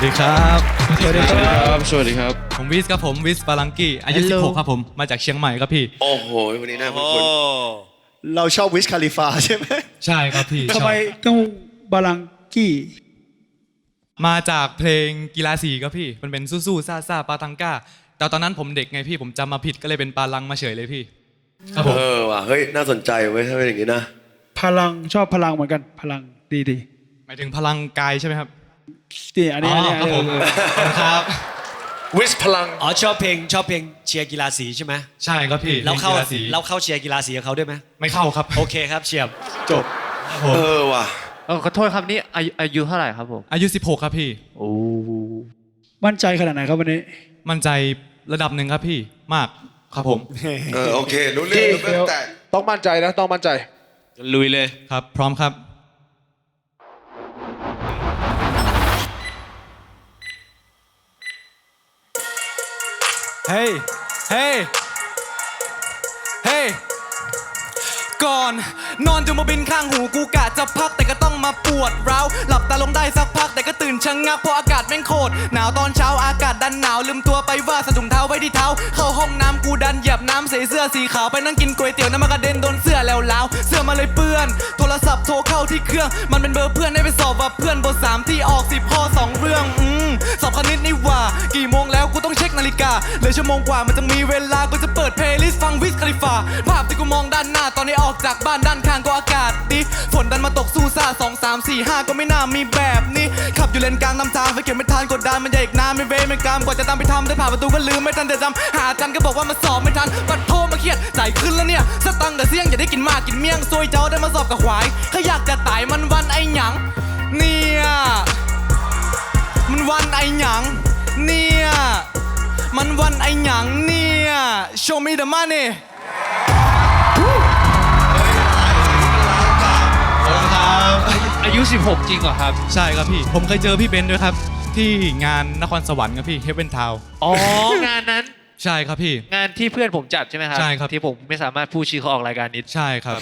วัสดีครับ สวัสดีครับ สวัสดีครับ ผมวิสครับผมวิสบาลังกี้อายุ Hello 16 ครับผม มาจากเชียงใหม่ครับพี่ โอ้โห วันนี้น่าคุ้นเราชอบวิสคาลิฟาใช่ไหมใช่ครับพี่ทำไมชอบต้องบาลังกี้มาจากเพลงกีฬาสีครับพี่ มันเป็นสู้ๆซ่าซาปาทังก้า แต่ตอนนั้นผมเด็กไงพี่ผมจำมาผิดก็เลยเป็นปาลังมาเฉยเลยพี่ ครับผม เออว่ะเฮ้ย น่าสนใจเว้ยถ้าเป็นอย่างนี้นะ พลังชอบพลังเหมือนกัน พลังดีดีหมายถึงพลังกายใช่ไหมครับๆ นี่อันนี้อันนี้ครับผมเออเออครับวิสพลัง อ๋อชอบเพลงชอบเพลงเชียร์กีฬาสีใช่ไหมใช่ครับพี่เราเข้าพลงกีฬสีเราเข้าเชียร์กีฬาสีกับเขาด้วยไหมไม่เข้าครับ โอเคครับเชียร์จบครับผมเออว่ะเออขอโทษครับนี่อายุอายุเท่าไหร่ครับผมอายุ 16 ครับพี่โอ้มั่นใจขนาดไหนครับวันนี้ มั่นใจระดับหนึ่งครับพี่มากครับผมเออโอเครู้เรื่องรู้เรื่องแต่ต้องมั่นใจนะต้องมั่นใจ ลุยเลยครับ พร้อมครับ เฮ้ย เฮ้ย เฮ้ย ก่อน นอนจนมาบินข้างหูกูกะจะพักแต่ก็ต้องมาปวดร้าวหลับตาลงได้สักพักแต่ก็ตื่นชะงงักเพราะอากาศแม่งโคตรหนาวตอนเช้าอากาศดันหนาวลืมตัวไปว่าสะดุงเท้าไว้ที่เท้า เข้าห้องน้ำกูดันเหยียบน้ำใส่เสื้อสีขาวไปนั่งกินก๋วยเตี๋ยวน้ำมันกระเด็นโดนเสื้อแล้วล้าวเสื้อมาเลยเปื้อน โทรศัพท์โทรเข้าที่เครื่อง มันเป็นเบอร์เพื่อนให้ไปสอบว่าเพื่อนบทสามที่ออกสิบข้อสองเรื่องอืม ฬิกาเลือชั่วโมงกว่ามันจะมีเวลากูจะเปิดเพลย์ลิสต์ฟังวิสคาลิฟา ภาพที่กูมองด้านหน้า ตอนนี้ออกจากบ้านด้านข้างก็อากาศดีฝนดันมาตกสู้ซ่าสองสามสี่ห้าก็ไม่น่ามีแบบนี้ ขับอยู่เลนกลางนำทางไฟเขียวไม่ทันกดดันมันใหญ่อีกนานไม่เว้ไม่กล้ามกว่าจะตามไปทำได้ผ่านประตูก็ลืมไม่ทันแต่จำหากันก็บอกว่ามาสอบไม่ทันปัดโทรมาเครียดใจขึ้นแล้วเนี่ยสตังค์แต่เสี่ยงอย่าได้กินมากกินเมี่ยงซวยเจ้าได้มาสอบกับควายแค่อยากจะตายมันวันไอหยังเนี่ยมันวันไอหยังเนี่ย วันไอหยังเนี่ย show me the money อายุ 16 จริงเหรอครับ ใช่ครับพี่ ผมเคยเจอพี่เบนซ์ด้วยครับ ที่งานนครสวรรค์ครับพี่ Heaven Town อ๋อ งานนั้น ใช่ครับพี่ งานที่เพื่อนผมจัดใช่ไหมครับ ใช่ครับ ที่ผมไม่สามารถพูดชื่อเขาออกรายการนี้ ใช่ครับ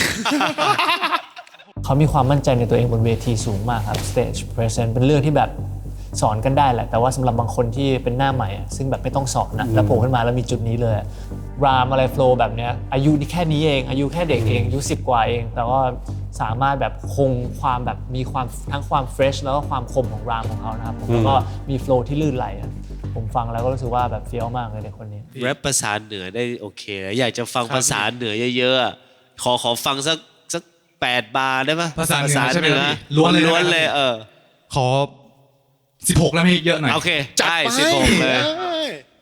เขามีความมั่นใจในตัวเองบนเวทีสูงมากครับ stage presence เป็นเรื่องที่แบบ สอนกันได้แหละ แต่ว่าสำหรับบางคนที่เป็นหน้าใหม่อะซึ่งแบบไม่ต้องสอนนะแล้วโผล่ขึ้นมาแล้วมีจุดนี้เลยอะรามอะไรโฟล์แบบเนี้ยอายุนี่แค่นี้เอง อายุแค่เด็กเองอายุสิบกว่าเอง แต่ว่าสามารถแบบคงความแบบมีความทั้งความเฟรชแล้วก็ความคมของรามของเขานะครับผมแล้วก็มีโฟล์ที่ลื่นไหลอะผมฟังแล้วก็รู้สึกว่าแบบเฟี้ยวมากเลยเด็กคนนี้แรปภาษาเหนือได้โอเคนะอยากจะฟังภาษาเหนือเยอะๆอะขอขอฟังสักสักแปดบาร์ได้ปะภาษาเหนือใช่ไหมครับพี่ล้ล้ววนนเลยนะล้วนเลยเออขอ 16 แล้วพี่เยอะหน่อย โอเคได้สิบหกเลย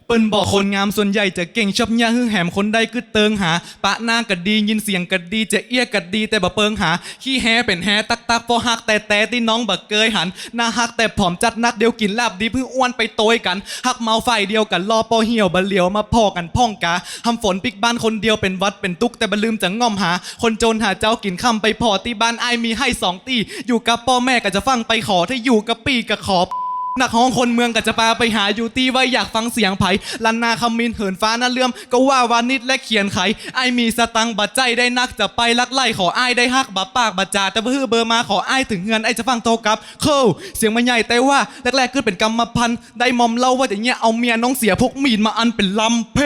เปิ้นบอกคนงามส่วนใหญ่จะเก่งชอบย่าฮือแหมคนใดคือเติงหา ปะหน้ากัดดียินเสียงกัดดีจะเอี้ยกัดดีแต่บ่เปิงหา ขี้แฮเป็นแฮตักตักพอหักแต่แต่ที่น้องบักเกยหันหน้าหักแต่ผอมจัดนักเดียวกินลาบดีเพื่ออ้วนไปโตยกันหักเมาไฟเดียวกันรอปอเหี่ยวบะเหลียวมาพอกันพ่องกาทำฝนปิกบ้านคนเดียวเป็นวัดเป็นตุกแต่บลืมจะง่อมหา คนจนหาเจ้ากินคำไปพอที่บ้านไอายมีให้สองตีอยู่กับพ่อแม่ก็จะฟังไปขอถ้าอยู่กับปีก็ขอ หนักห้องคนเมืองก็จะปาไปหาอยู่ตีไว้อยากฟังเสียงไผ่ลันนาคำมินเหินฟ้าน่าเลื่อม ก็ว่าวานิดและเขียนไขไอมีสตังบัดใจได้นักจะไปลักไล่ขอไอได้ฮักบับปากบัดจาแต่เพื่อเบอร์มาขอไอถึงเงินไอจะฟังโทรกลับเคิลเสียงมันใหญ่แต่ว่าแรกๆขึ้นเป็นกรรมพันธุ์ได้มอมเล่าว่าอย่างเงี้ยเอาเมียน้องเสียพกมีดมาอันเป็นลำเพ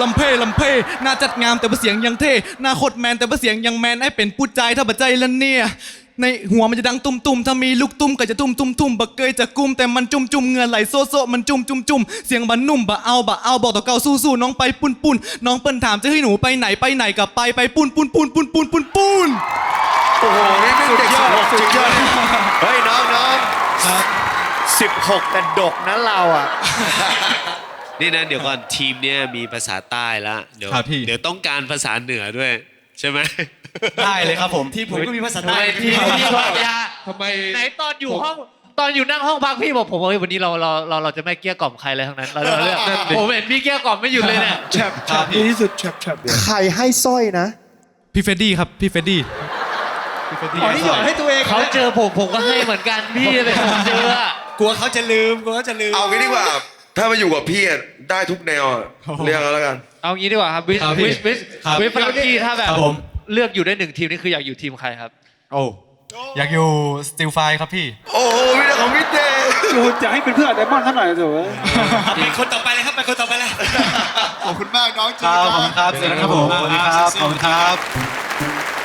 ลำเพลำเพหน้าจัดงามแต่ว่าเสียงยังเท่หน้าโคตรแมนแต่ว่าเสียงยังแมนไอเป็นผู้ใจถ้าบัดใจและเนี่ย ในหัวมันจะดังตุ้มตุ้มๆถ้ามีลูกตุ้มก็จะตุ้มตุ้มตุ้มบักเกยจะกุมแต่มันจุ่มจุ่มๆเหงื่อไหลโซโซมันจุ่มจุ่มจุ่มเสียงบันนุ่มบะเอาบะเอาบอกต่อเก่าสู้สู้น้องไปปุ้นปุ้นน้องเปิ้นถามจะให้หนูไปไหนไปไหนกับไปไปปุ้นปุ้นปุ้นปุ้นปุ้นปุ้นปุ้นโอ้โหนี่ไม่เด็กสิบหกสุดยอดเฮ้ยน้องน้องสิบหกแต่ดกนะเราอะนี่นะเดี๋ยวก่อนทีมเนี่ยมีภาษาใต้ละเดี๋ยวครับพี่เดี๋ยวต้องการภาษาเหนือด้วย ใช่ไหม ได้เลยครับผม ที่ผมก็มีภาษาทำใต้ไมพี่พี่บอกยาทำไมไหนตอนอยู่ห้องตอนอยู่นั่งห้องพักพี่บอกผมว่าเฮ้ยวันนี้เราเราเราเราจะไม่เกลี้ยกล่อมใครเลยทั้งนั้นเราเราเลือกผมเห็นพี่เกลี้ยกล่อมไม่หยุดเลยเนี่ยแฉบแฉบดีที่สุดแฉบแฉบใครให้สร้อยนะพี่เฟดดี้ครับพี่เฟดดี้พี่เฟดดี้อ๋อนี่หยอดให้ตัวเองเขาเจอผมผมก็ให้เหมือนกันพี่เลยผมเจออะกลัวเขาจะลืมกลัวเขาจะลืมเอางี้ดีกว่า ถ้ามาอยู่กับพี่อะได้ทุกแนวอะเรียกเอาแล้วกัน เอางี้ดีกว่าครับวิสวิสวิสวิสพลังกี้ถ้าแบบครับผม เลือกอยู่ได้หนึ่งทีมนี่คืออยากอยู่ทีมใครครับ โอ้อยากอยู่สติลไฟครับพี่ โอ้โหมีแต่ของพี่เต้จูจะให้เป็นเพื่อนไดมอนด์เท่าไหร่เถอะไปคนต่อไปเลยครับไปคนต่อไปเลยขอบคุณมากน้องจีครับขอบคุณครับสวัสดีครับผมสวัสดีครับขอบคุณครับ